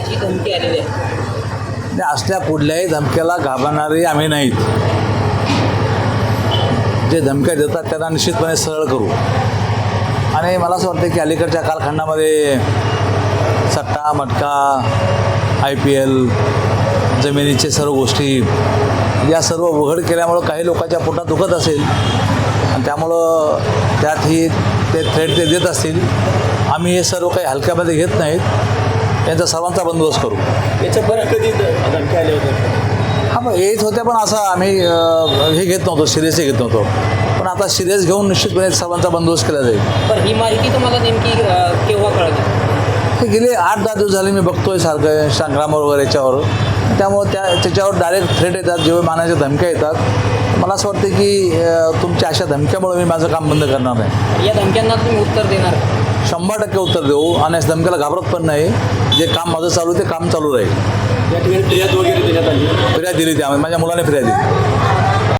धमकी आलेली आहे. असल्या कुठल्याही धमक्याला घाबरणारे आम्ही नाहीत. जे धमक्या देतात त्यांना निश्चितपणे सरळ करू. आणि मला असं वाटतं की अलीकडच्या कालखंडामध्ये सट्टा मटका आय पी एल जमिनीचे सर्व गोष्टी या सर्व उघड केल्यामुळं काही लोकांच्या पोटात दुखत असेल. आणि त्यामुळं त्यातही ते थ्रेड ते देत असतील. आम्ही हे सर्व काही हलक्यामध्ये घेत नाहीत. यांचा सर्वांचा बंदोबस्त करू. याच्या बरं कधी धमकी आले होते हा मग येत होत्या पण असं आम्ही हे घेत नव्हतो सिरियस घेत नव्हतो. पण आता सिरियस घेऊन निश्चितपणे सर्वांचा बंदोबस्त केला जाईल. पण ही माहिती तुम्हाला नेमकी केव्हा कळली? हे गेले आठ दहा दिवस झाले मी बघतोय सारखं इंस्टाग्रामवर वगैरे याच्यावर. त्यामुळं त्या त्याच्यावर डायरेक्ट थ्रेट येतात जेव्हा मानाच्या धमक्या येतात. मला असं वाटतं की तुमच्या अशा धमक्यामुळे मी माझं काम बंद करणार नाही या धमक्यांना तुम्ही उत्तर देणार? शंभर टक्के उत्तर देऊ. आणि या धमक्याला घाबरत पण नाही. जे काम माझं चालू आहे ते काम चालू राहील. या ठिकाणी फिर्याद वगैरे देण्यात आली. फिर्याद दिली ती आम्ही माझ्या मुलाने फिर्याद दिली.